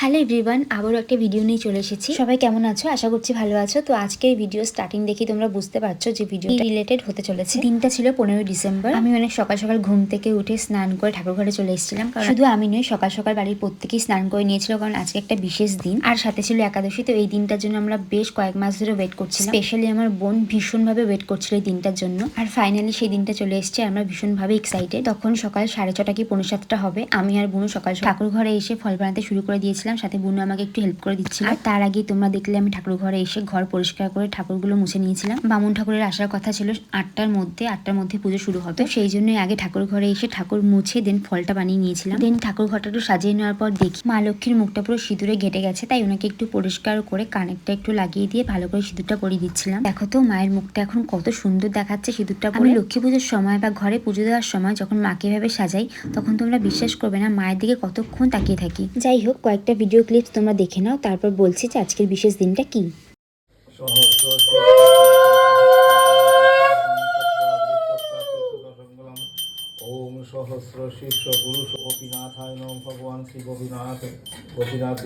Hello everyone আবারও একটা video নিয়ে চলে এসেছি। সবাই কেমন আছো? আশা করছি ভালো আছো। তো আজকের ভিডিও স্টার্টিং দেখি তোমরা বুঝতে পারছ যে ভিডিও রিলেটেড হতে চলেছে। দিনটা ছিল পনেরোই ডিসেম্বর। আমি অনেক সকাল সকাল ঘুম থেকে উঠে স্নান করে ঠাকুর ঘরে চলে এসেছিলাম। কারণ শুধু আমি নই সকাল সকাল বাড়ির প্রত্যেকেই স্নান করে নিয়েছিল কারণ আজকে একটা বিশেষ দিন। আর সাথে ছিল একাদশী তো এই দিনটার জন্য আমরা বেশ কয়েক মাস ধরে ওয়েট করছিলাম। স্পেশালি আমার বোন ভীষণভাবে ওয়েট করছিল এই দিনটার জন্য। আর ফাইনালি সেই দিনটা চলে এসেছে আমরা ভীষণভাবে এক্সাইটেড তখন সকাল সাড়ে ছটা কি পনেরো সাতটা হবে আমি আর বোন সকাল ঠাকুর ঘরে এসে ফল বানাতে শুরু করে দিয়েছিলাম সাথে বোনু আমাকে একটু হেল্প করে দিচ্ছিল। আর তার আগে তোমরা দেখলে আমি ঠাকুর ঘরে এসে ঘর পরিষ্কার করে ঠাকুরগুলো মুছে নিয়েছিলাম। বামুন ঠাকুরের আসার কথা ছিল আটটার মধ্যে আটটার মধ্যে পুজো শুরু হতো সেই জন্যই আগে ঠাকুর ঘরে এসে ঠাকুর মুছে দেন ফলটা বানিয়ে নিয়েছিলাম। দেন ঠাকুর ঘরটা একটু সাজিয়ে নেওয়ার পর দেখি মা লক্ষ্মীর মুখটা পুরো সিঁদুরে ঘেটে গেছে তাই ওনাকে একটু পরিষ্কার করে কানেরটা একটু লাগিয়ে দিয়ে ভালো করে সিঁদুরটা পরিয়ে দিচ্ছিলাম। দেখো তো মায়ের মুখটা এখন কত সুন্দর দেখাচ্ছে সিঁদুরটা পরে। লক্ষ্মী পুজোর সময় বা ঘরে পুজো দেওয়ার সময় যখন মাকে ভাবে সাজাই তখন তোমরা বিশ্বাস করবে না মায়ের দিকে কতক্ষণ তাকিয়ে থাকি। যাই হোক কয়েকটা ভিডিও ক্লিপস তোমরা দেখে নাও, তারপর বলছি যে আজকের বিশেষ দিনটা কি। সহস্র শীর্ষ পুরুষ গোপীনাথায় নম ভগবান শ্রী গোপীনাথ গোপীনাথ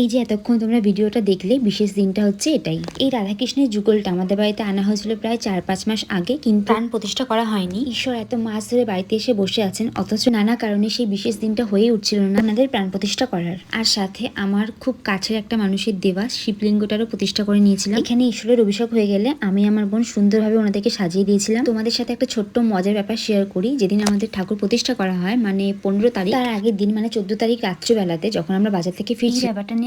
এই যে এতক্ষণ তোমরা ভিডিওটা দেখলে বিশেষ দিনটা হচ্ছে এটাই। এই রাধাকৃষ্ণের যুগলটা আমাদের বাড়িতে আনা হয়েছিল প্রায় চার পাঁচ মাস আগে কিন্তু প্রাণ প্রতিষ্ঠা করা হয়নি। ঈশ্বর এত মাস ধরে বাড়িতে এসে বসে আছেন অথচ নানা কারণে সেই বিশেষ দিনটা হয়ে উঠছিল না আমাদের প্রাণ প্রতিষ্ঠা করার। আর সাথে আমার খুব কাছের একটা মানুষের দেওয়া শিবলিঙ্গটারও প্রতিষ্ঠা করে নিয়েছিলাম। এখানে ঈশ্বরের অভিষেক হয়ে গেলে আমি আমার বোন সুন্দরভাবে ওনাদেরকে সাজিয়ে দিয়েছিলাম। তোমাদের সাথে একটা ছোট্ট মজার ব্যাপার শেয়ার করি যেদিন আমাদের ঠাকুর প্রতিষ্ঠা করা হয় মানে পনেরো তারিখ তার আগের দিন মানে চোদ্দ তারিখ রাত্রিবেলাতে যখন আমরা বাজার থেকে ফিরছি ব্যাপারটা নিয়ে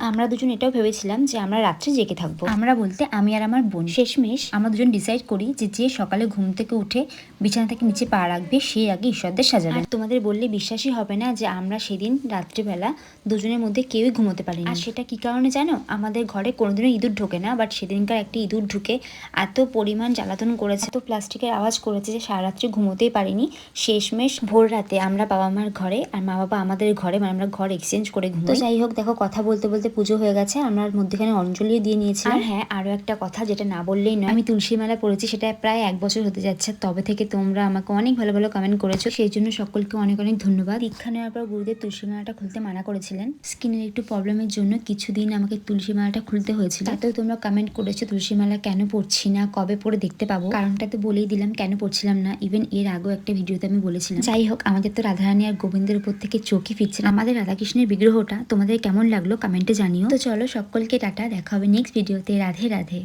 আমরা দুজন এটাও ভেবেছিলাম যে আমরা রাত্রে জেগে থাকব। আমরা বলতে আমি আর আমার বোন। শেষমেশ আমরা দুজন ডিসাইড করি যে যে সকালে ঘুম থেকে উঠে বিছানা থেকে নিচে পা রাখবে সে আগে ঈশ্বরদের সাজাবে। আর তোমাদের বললে বিশ্বাসই হবে না যে আমরা সেদিন রাত্রিবেলা দুজনের মধ্যে কেউই ঘুমোতে পারিনি। আর সেটা কি কারণে জানো? আমাদের ঘরে কোনোদিনও ইঁদুর ঢোকে না বাট সেদিনকার একটি ইঁদুর ঢুকে এত পরিমাণ জ্বালাতন করেছে এত প্লাস্টিকের আওয়াজ করেছে যে সারা রাত্রি ঘুমোতেই পারিনি। শেষমেশ ভোর রাতে আমরা বাবা মার ঘরে আর মা বাবা আমাদের ঘরে মানে আমরা ঘর এক্সচেঞ্জ করে ঘুমো তো যাই হোক, দেখো কথা বলতে বলতে পুজো হয়ে গেছে। আমরা মধ্যখানে অঞ্জলিও দিয়ে নিয়েছি আর হ্যাঁ আরও একটা কথা যেটা না বললেই নয়, আমি তুলসী মালা পড়েছি সেটা প্রায় এক বছর হতে যাচ্ছে। তবে থেকে তোমরা আমাকে অনেক ভালো ভালো কমেন্ট করেছ। সেই জন্য সকলকে অনেক অনেক ধন্যবাদ। দীক্ষা নেওয়ার পর গুরুদেব তুলসী মালাটা খুলতে মানা করেছিলেন। স্কিনের একটু প্রবলেমের জন্য কিছুদিন আমাকে তুলসী মালাটা খুলতে হয়েছিল। তাতেও তোমরা কমেন্ট করেছ তুলসী মালা কেন পড়ছি না, কবে পরে দেখতে পাবো? কারণটা তো বলেই দিলাম, কেন পড়ছিলাম না? ইভেন এর আগেও একটা ভিডিওতে আমি বলেছিলাম। যাই হোক, আমাদের তো রাধারানী আর গোবিন্দের উপর থেকে চোখই ফিরছে আমাদের রাধাকৃষ্ণের বিগ্রহটা তোমাদের কেমন লাগল কমেন্টে জানিও। তো চলো সকলকে টাটা, দেখা হবে নেক্সট ভিডিওতে রাধে রাধে।